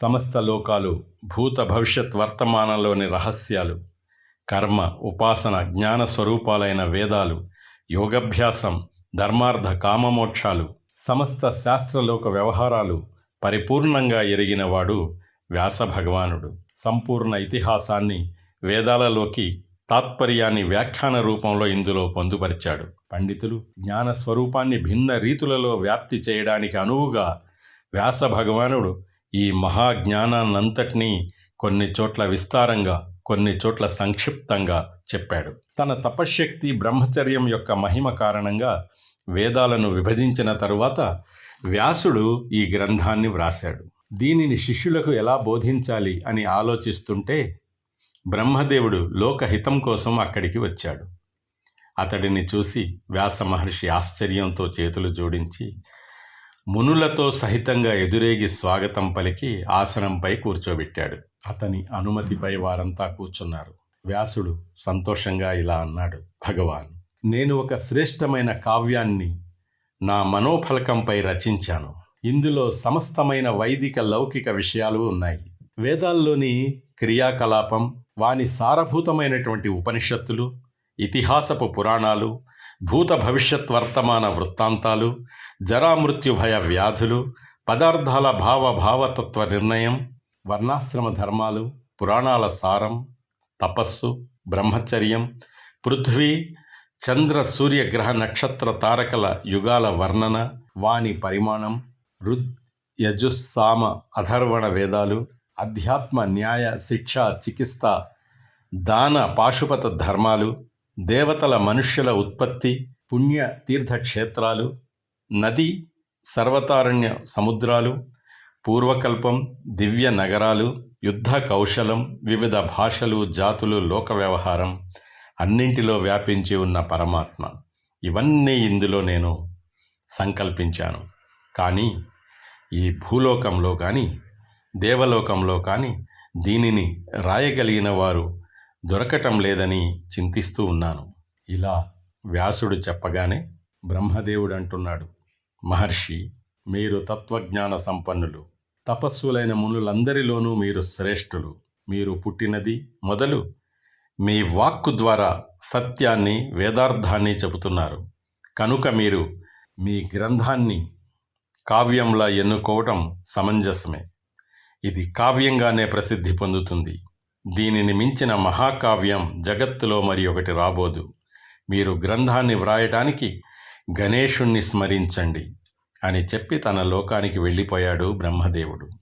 సమస్త లోకాలు భూత భవిష్యత్ వర్తమానంలోని రహస్యాలు కర్మ ఉపాసన జ్ఞాన స్వరూపాలైన వేదాలు యోగభ్యాసం ధర్మార్థ కామమోక్షాలు సమస్త శాస్త్రలోక వ్యవహారాలు పరిపూర్ణంగా ఎరిగినవాడు వ్యాస భగవానుడు సంపూర్ణ ఇతిహాసాన్ని వేదాలలోకి తాత్పర్యాన్ని వ్యాఖ్యాన రూపంలో ఇందులో పొందుపరిచాడు. పండితులు జ్ఞాన స్వరూపాన్ని భిన్న రీతులలో వ్యాప్తి చేయడానికి అనువుగా వ్యాస భగవానుడు ఈ మహాజ్ఞానాన్నంతటినీ కొన్ని చోట్ల విస్తారంగా కొన్ని చోట్ల సంక్షిప్తంగా చెప్పాడు. తన తపశ్శక్తి బ్రహ్మచర్యం యొక్క మహిమ కారణంగా వేదాలను విభజించిన తరువాత వ్యాసుడు ఈ గ్రంథాన్ని వ్రాశాడు. దీనిని శిష్యులకు ఎలా బోధించాలి అని ఆలోచిస్తుంటే బ్రహ్మదేవుడు లోకహితం కోసం అక్కడికి వచ్చాడు. అతడిని చూసి వ్యాస మహర్షి ఆశ్చర్యంతో చేతులు జోడించి మునులతో సహితంగా ఎదురేగి స్వాగతం పలికి ఆసనంపై కూర్చోబెట్టాడు. అతని అనుమతిపై వారంతా కూర్చున్నారు. వ్యాసుడు సంతోషంగా ఇలా అన్నాడు భగవాన్ నేను ఒక శ్రేష్టమైన కావ్యాన్ని నా మనోఫలకంపై రచించాను. ఇందులో సమస్తమైన వైదిక లౌకిక విషయాలు ఉన్నాయి. వేదాల్లోని క్రియాకలాపం వాని సారభూతమైనటువంటి ఉపనిషత్తులు ఇతిహాసపు పురాణాలు భూత భవిష్యత్ వర్తమాన వృత్తాంతాలు జరామృత్యుభయ వ్యాధులు పదార్థాల భావ భావతత్వ నిర్ణయం వర్ణాశ్రమ ధర్మాలు పురాణాల సారం తపస్సు బ్రహ్మచర్యం పృథ్వీ చంద్ర సూర్య గ్రహ నక్షత్ర తారకల యుగాల వర్ణన వాణి పరిమాణం రుద్ యజుస్సామ అధర్వణ వేదాలు అధ్యాత్మ న్యాయ శిక్ష చికిత్స దాన పాశుపత ధర్మాలు దేవతల మనుష్యుల ఉత్పత్తి పుణ్య తీర్థక్షేత్రాలు నది సర్వతారణ్య సముద్రాలు పూర్వకల్పం దివ్య నగరాలు యుద్ధ కౌశలం వివిధ భాషలు జాతులు లోక వ్యవహారం అన్నింటిలో వ్యాపించి ఉన్న పరమాత్మ. ఇవన్నీ ఇందులో నేను సంకల్పించాను. కానీ ఈ భూలోకంలో కానీ దేవలోకంలో కానీ దీనిని రాయగలిగిన వారు దొరకటం లేదని చింతిస్తూ ఉన్నాను. ఇలా వ్యాసుడు చెప్పగానే బ్రహ్మదేవుడు అంటున్నాడు మహర్షి మీరు తత్వజ్ఞాన సంపన్నులు. తపస్సులైన మునులందరిలోనూ మీరు శ్రేష్ఠులు. మీరు పుట్టినది మొదలు మీ వాక్కు ద్వారా సత్యాన్ని వేదార్థాన్ని చెబుతున్నారు. కనుక మీరు మీ గ్రంథాన్ని కావ్యంలా ఎన్నుకోవటం సమంజసమే. ఇది కావ్యంగానే ప్రసిద్ధి పొందుతుంది. దీనిని మించిన మహాకావ్యం జగత్తులో మరి ఒకటి రాబోదు. మీరు గ్రంథాన్ని వ్రాయటానికి గణేషుణ్ణి స్మరించండి అని చెప్పి తన లోకానికి వెళ్ళిపోయాడు బ్రహ్మదేవుడు.